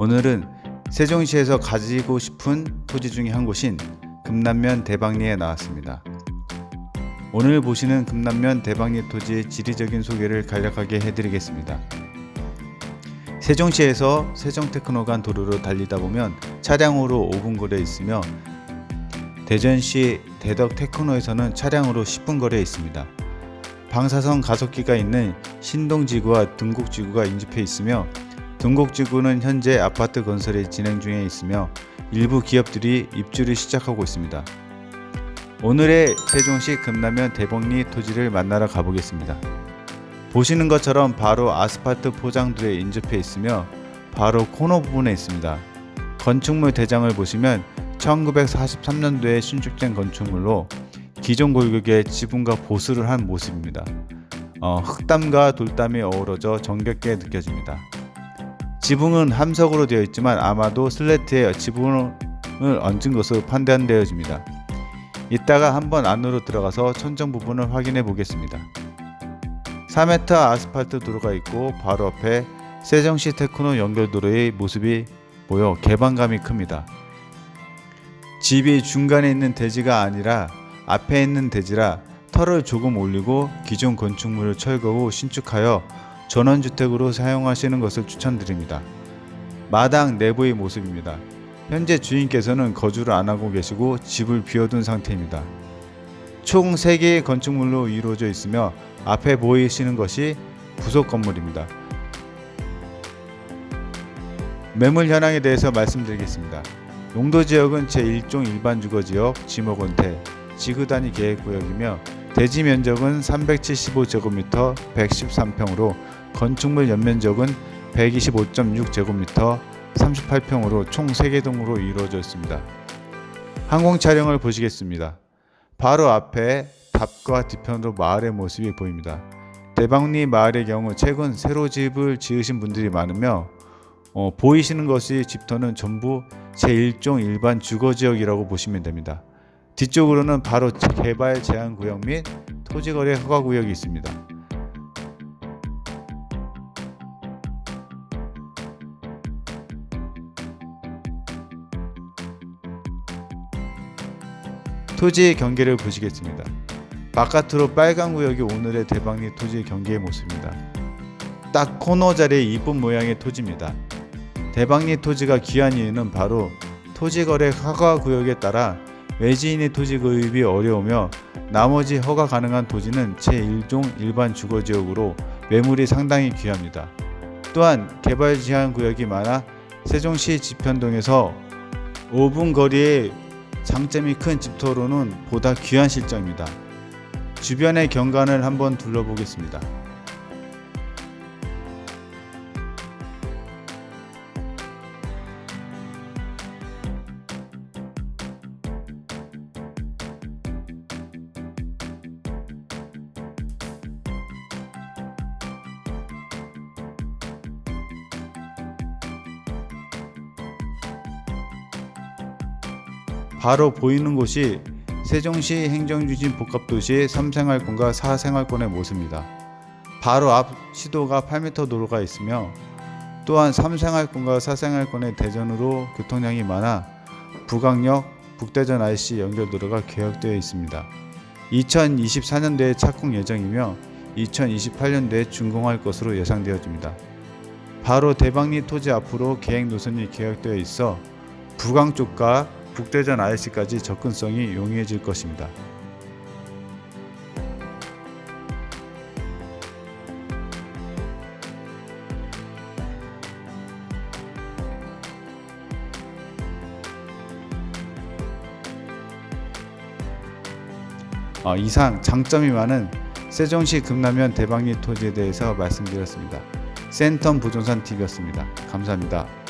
오늘은 세종시에서 가지고 싶은 토지 중에 한 곳인 금남면 대방리에 나왔습니다. 오늘 보시는 금남면 대방리 토지의 지리적인 소개를 간략하게 해드리겠습니다. 세종시에서 세종테크노 간 도로로 달리다 보면 차량으로 5분 거리에 있으며 대전시 대덕 테크노에서는 차량으로 10분 거리에 있습니다. 방사선 가속기가 있는 신동지구와 등곡지구가 인접해 있으며 등곡지구는 현재 아파트 건설이 진행 중에 있으며 일부 기업들이 입주를 시작하고 있습니다. 오늘의 세종시 금남면 대봉리 토지를 만나러 가보겠습니다. 보시는 것처럼 바로 아스팔트 포장도에 인접해 있으며 바로 코너 부분에 있습니다. 건축물 대장을 보시면 1943년도에 신축된 건축물로 기존 골격에 지붕과 보수를 한 모습입니다. 어, 흙담과 돌담이 어우러져 정겹게 느껴집니다. 지붕은 함석으로 되어 있지만 아마도 슬레트에 지붕을 얹은 것으로 판단되어집니다. 이따가 한번 안으로 들어가서 천정 부분을 확인해 보겠습니다. 4m 아스팔트 도로가 있고 바로 앞에 세정시 테크노 연결도로의 모습이 보여 개방감이 큽니다. 집이 중간에 있는 대지가 아니라 앞에 있는 대지라 터를 조금 올리고 기존 건축물을 철거 후 신축하여 전원주택으로 사용하시는 것을 추천드립니다. 마당 내부의 모습입니다. 현재 주인께서는 거주를 안 하고 계시고 집을 비워둔 상태입니다. 총 3개의 건축물로 이루어져 있으며 앞에 보이시는 것이 부속 건물입니다. 매물 현황에 대해서 말씀드리겠습니다. 용도 지역은 제1종 일반 주거 지역 지목원태 지구 단위 계획 구역이며 대지 면적은 375제곱미터 113평으로 건축물 연면적은 125.6제곱미터 38평으로 총 3개 동으로 이루어져 있습니다. 항공 촬영을 보시겠습니다. 바로 앞에 답과 뒤편으로 마을의 모습이 보입니다. 대방리 마을의 경우 최근 새로 집을 지으신 분들이 많으며 어, 보이시는 것이 집터는 전부 제1종 일반 주거지역이라고 보시면 됩니다. 뒤쪽으로는 바로 개발 제한 구역 및 토지거래 허가 구역이 있습니다. 토지의 경계를 보시겠습니다. 바깥으로 빨간 구역이 오늘의 대방리 토지의 경계의 모습입니다. 딱 코너 자리에 이쁜 모양의 토지입니다. 대방리 토지가 귀한 이유는 바로 토지 거래 허가 구역에 따라 외지인의 토지 구입이 어려우며 나머지 허가 가능한 토지는 제1종 일반 주거지역으로 매물이 상당히 귀합니다. 또한 개발 제한 구역이 많아 세종시 지편동에서 5분 거리에 장점이 큰 집터로는 보다 귀한 실정입니다. 주변의 경관을 한번 둘러보겠습니다. 바로 보이는 곳이 세종시 행정주진 복합도시 3생활권과 4생활권의 모습입니다. 바로 앞 시도가 8m 도로가 있으며 또한 3생활권과 4생활권의 대전으로 교통량이 많아 부강역 북대전 IC 연결 도로가 계획되어 있습니다. 2024년도에 착공 예정이며 2028년도에 준공할 것으로 예상되어집니다. 바로 대방리 토지 앞으로 계획 노선이 계획되어 있어 부강 쪽과 북대전 IC까지 접근성이 용이해질 것입니다. 어, 이상 장점이 많은 세종시 금남면 대방리 토지에 대해서 말씀드렸습니다. 센텀 부동산 TV였습니다. 감사합니다.